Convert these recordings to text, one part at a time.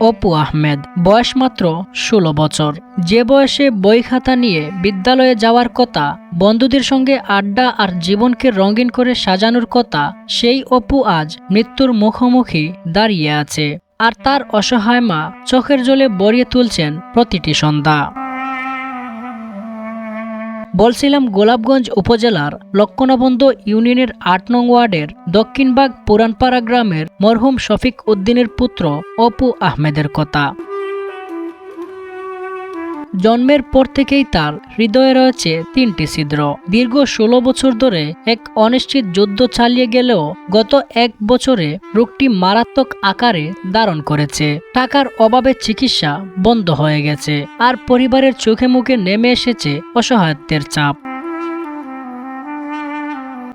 অপু আহমেদ। বয়স মাত্র ষোলো বছর। যে বয়সে বই খাতা নিয়ে বিদ্যালয়ে যাওয়ার কথা, বন্ধুদের সঙ্গে আড্ডা আর জীবনকে রঙিন করে সাজানোর কথা, সেই অপু আজ মৃত্যুর মুখোমুখি দাঁড়িয়ে আছে। আর তার অসহায় মা চোখের জলে বরিয়ে তুলছেন প্রতিটি সন্ধ্যা। বলছিলাম গোলাপগঞ্জ উপজেলার লক্ষণাবন্ধ ইউনিয়নের আট নং ওয়ার্ডের দক্ষিণবাগ পুরানপাড়া গ্রামের মরহুম শফিক উদ্দিনের পুত্র অপু আহমেদের কথা। জন্মের পর থেকেই তার হৃদয়ে রয়েছে তিনটি ছিদ্র। দীর্ঘ ষোলো বছর ধরে এক অনিশ্চিত যুদ্ধ চালিয়ে গেলেও গত এক বছরে রোগটি মারাত্মক আকারে ধারণ করেছে। টাকার অভাবে চিকিৎসা বন্ধ হয়ে গেছে, আর পরিবারের চোখে মুখে নেমে এসেছে অসহায়ত্বের চাপ।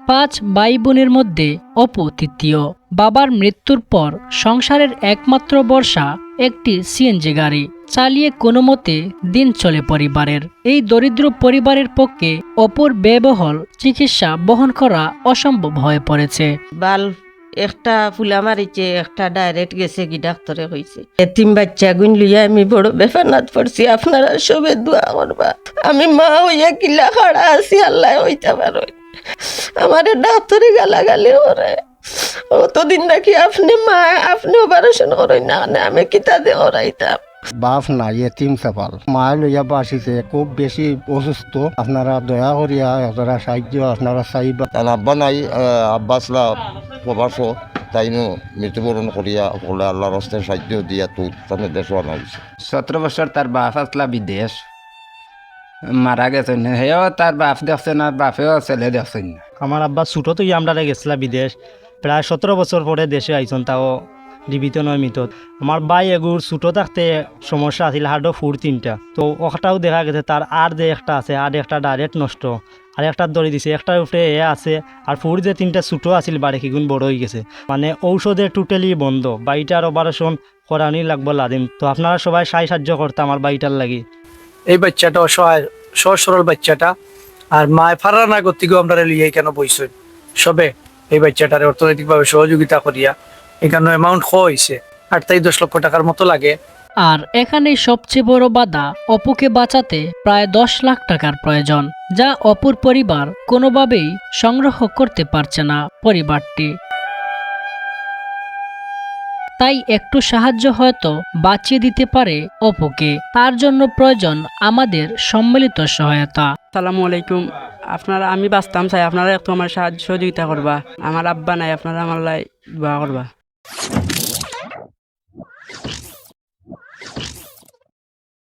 পাঁচ ভাই বোনের মধ্যে অপু তৃতীয়। বাবার মৃত্যুর পর সংসারের একমাত্র বর্ষা একটি সিএনজি গাড়ি। চালিয়ে কোনো মতে দিন চলে পরিবারের। এই দরিদ্র পরিবারের পক্ষে অপর ব্যয়বহল চিকিৎসা বহন করা অসম্ভব হয়ে পড়েছে। বাল, একটা ফুলা মারিছে, একটা ডাইরেক্ট গেছে কি ডাক্তরে কইছে এতিম বাচ্চা গুণ লইয়া আমি বড় বেফানাত পড়ছি, আপনারা সবে দোয়া করবা। আমি মা হইয়া কিলা খাড়া আছি, আল্লাহ হইতে পারো। আমারে ডাক্তরে গালাগালি করে অতদিন নাকি আপনি মা, আপনি অপারেশন করেন না আমি কিতা দিয়ে করাইতাম বাপ নাই এতিম সেপাল মায়ে লইয়া বাসিছে খুব বেশি অসুস্থ। আপনারা দয়া করিয়া আপনারা সাহায্য আপনারা চাইবা। তার আব্বা নাই আব্বা আসলা প্রবাস তাইনো মৃত্যুবরণ করিয়া বলে আল্লাহ রাস্তায় সাহায্য দিয়া তো তাদের দেশ আনা হয়েছে সতেরো বছর তার বাপ আসলা বিদেশ। মারা গেছেন হেও তার বাপ দেখছেন আর বাপেও ছেলে দেখছেন না। আমার আব্বা ছোটো তো আমরা গেছিলা বিদেশ। প্রায় সতেরো বছর পরে দেশে আইসন তাও জীবিত নয় মৃত আমার বাই এগুর ছোটো থাকতে সমস্যা আছিল হার্ডও ফুড তিনটা। তো ওটাও দেখা গেছে তার আর যে একটা আছে আর একটা ডাইরেক্ট নষ্ট। আর একটা দড়ি দিছে একটার উপরে এ আছে আর ফুড যে তিনটা ছোটো আছিল বাড়ি সেগুন বড় হয়ে গেছে। মানে ঔষধে টোটালি বন্ধ বাড়িটার অপারেশন করানি লাগবো লাদিম তো আপনারা সবাই সাই সাহায্য করতে আমার বাড়িটার লাগি। এই বাচ্চাটা অসহায় সহজ সরল বাচ্চাটা আর মায় ফারা না গতিকেও আমরা লিয়ে কেন বইছেন সবে এই বাচ্চাটারে অর্থনৈতিকভাবে সহযোগিতা করিয়া এখানে অ্যামাউন্ট হয়েছে। আট থেকে দশ লক্ষ টাকার মতো লাগে। আর এখানে সবচেয়ে বড় বাধা অপুকে বাঁচাতে প্রায় দশ লাখ টাকার প্রয়োজন যা অপুর পরিবার কোনোভাবেই সংগ্রহ করতে পারছে না পরিবারটি। তাই একটু সাহায্য হয়তো বাঁচিয়ে দিতে পারে অপুকে। তার জন্য প্রয়োজন আমাদের সম্মিলিত সহায়তা। সালামু আলাইকুম। আপনারা আমি বাঁচতাম চাই। আপনারা একটু আমার সাহায্য সহযোগিতা করবা। আমার আব্বা নাই আপনারা আমার লাই দোয়া করবা।